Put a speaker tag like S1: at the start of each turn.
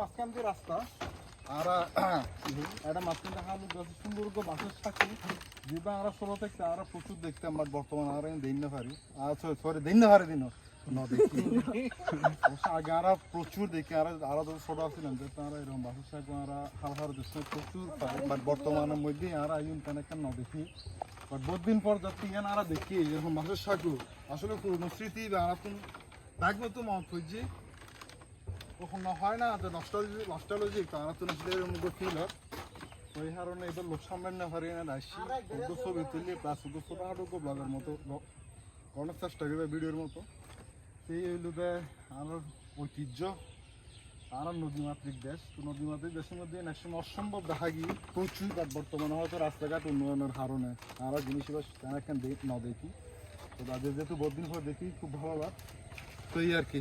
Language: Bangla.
S1: মাঝখান দিয়ে রাস্তা। আর মাঝখান বাসের আমরা প্রচুর পারি আর আগে প্রচুর দেখি, আর, আরও ছোট ছিলাম যে তারা এরকম বাসের প্রচুর বর্তমানের মধ্যে তেন একটা দেখি। বাট বহুত দিন পর ইয়ান আমরা দেখি, এরকম মাছের সাগু আসলে পুরনো স্মৃতি দেখব তো কখনো হয় না তারা তো এরকম ফিল হয়। কারণে এবার লোক সামনে না ছবি প্লাস ছোটখাটো ব্লগের মতো চেষ্টা করবে ভিডিওর মতো। সেই আমার ঐতিহ্য, আর নদীমাতৃক দেশ। তো নদীমাতৃক দেশের মধ্যে একসময় অসম্ভব দেখা গিয়ে প্রচুর বাট বর্তমানে হয়তো রাস্তাঘাট উন্নয়নের কারণে আরও জিনিস তেমন একটা দেখ না দেখি। তো তাদের যেহেতু বহুদিন পর দেখি, খুব ভালো লাগ তো এই আর কি